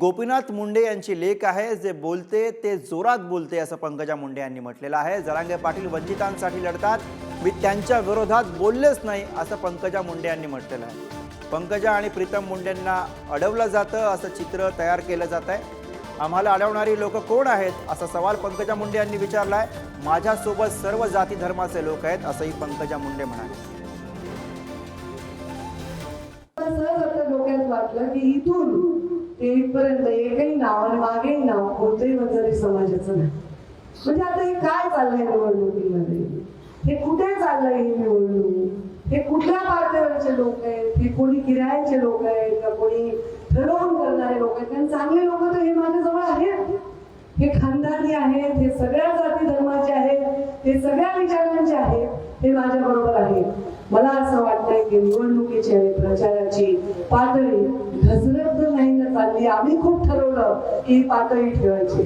गोपीनाथ मुंडे यांची लेख आहे जे बोलते ते जोरात बोलते असं पंकजा मुंडे यांनी म्हटलेलं आहे. जरांगे पाटील वंचितांसाठी लढतात. मी त्यांच्या विरोधात बोललेच नाही असं पंकजा मुंडे यांनी म्हटलेलं आहे. पंकजा आणि प्रीतम मुंडेंना अडवलं जातं असं चित्र तयार केलं जात आहे. आम्हाला अडवणारी लोक कोण आहेत असा सवाल पंकजा मुंडे यांनी विचारलाय. माझ्यासोबत सर्व जाती धर्माचे लोक आहेत असंही पंकजा मुंडे म्हणाले. सहज आपल्या डोक्यात वाटलं की इथून ते एकही नाव आणि मागेही नाव कोणतंही वंजारी समाजाचं नाही. म्हणजे आता हे काय चाललंय निवडणुकीमध्ये? हे कुठे चाललंय ही निवडणूक? हे कुठल्या पातळीवरचे लोक आहेत? हे कोणी किरायाचे लोक आहेत का कोणी ठरवून करणारे लोक आहेत? कारण चांगले लोक तर हे माझ्याजवळ आहेत. हे खानदानी आहेत हे सगळ्या जाती धर्माचे आहेत हे सगळ्या विचारांचे आहेत हे माझ्या बरोबर आहेत. मला असं वाटतंय की निवडणुकीची आणि प्रचाराची पातळी घसर आणि आम्ही खूप ठरवलं की पातळी ठेवायची.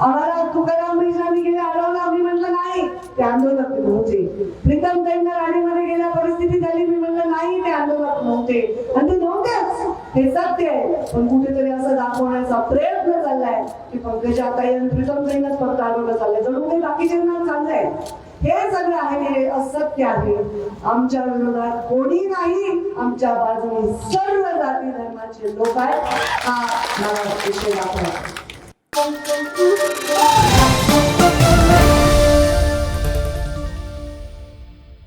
आम्हाला तुकाराम मिश्रांनी गेले अडवलं आम्ही म्हटलं नाही ते आंदोलक नव्हते. प्रीतम ताईंना राणीमध्ये गेल्या परिस्थिती झाली मी म्हटलं नाही ते आंदोलक नव्हते. आणि ते नव्हतेच हे सत्य आहे. पण कुठेतरी असं दाखवण्याचा प्रयत्न चाललाय की पंकजा ताई आणि प्रीतम ताईंनाच फक्त आंदोलन चाललंय. जणू काही बाकीच्यांना चाललंय हे सगळं आहे हे असत्य आहे आमच्या विरोधात कोणी नाही आमच्या बाजूने सर्व जाती धर्माचे लोक आहेत. हा मला विषय दाखवा